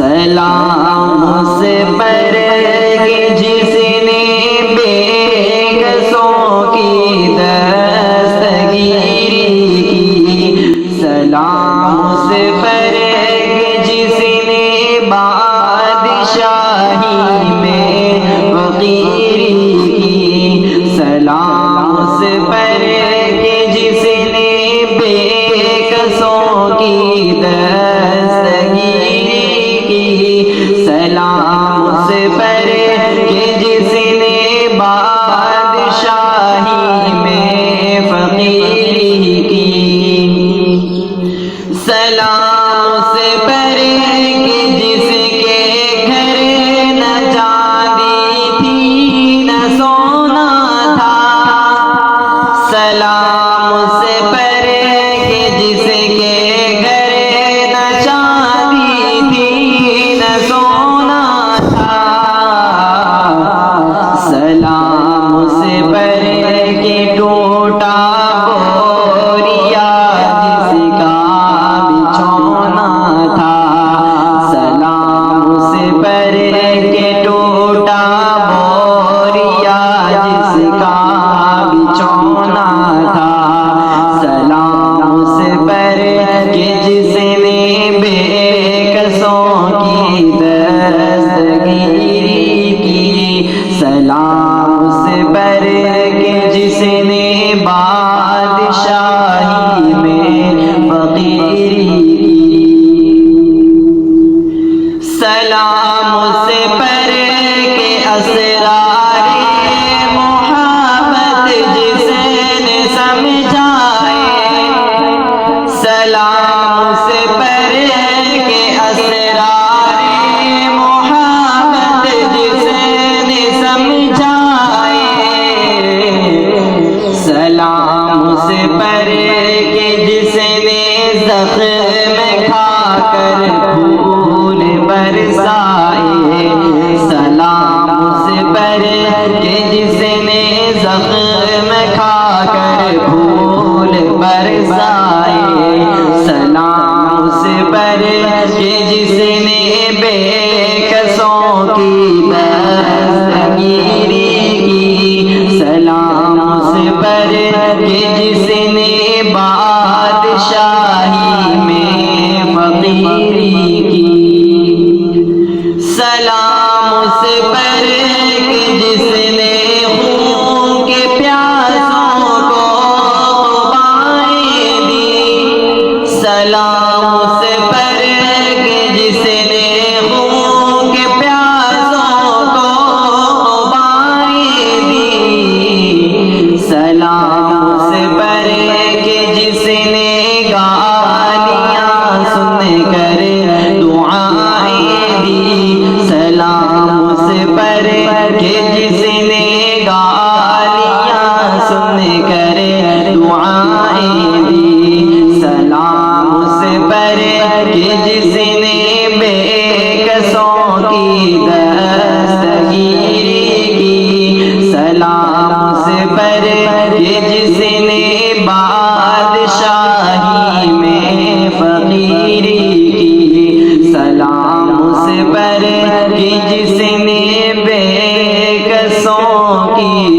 سلام سے پر کے جس نے بے کسوں کی دستگیری کی۔ سلام سے پر کے جس نے بادشاہی میں فقیری کی۔ سلام سے پر سے پرے کہ ٹوٹا بوریا جس کا بچھونا تھا۔ سلام سے پرے کہ ٹوٹا بوریا جس کا بچھونا تھا۔ سلام سے پرے سے کے جس نے بادشاہی میں فقیری کی۔ سلام کر پھول برسائے۔ سلام اس پر کے جس نے زخم کھا کر پھول برسائے۔ سلام اس پر کہ میں کی سلام سے پر جس نے خون کے پیاسوں کو دی۔ سلام جس نے بے کسوں کی دستگیری کی سلام سے پر یہ جس نے بادشاہی میں فقیری کی سلام سے پر یہ جس نے بے کسوں کی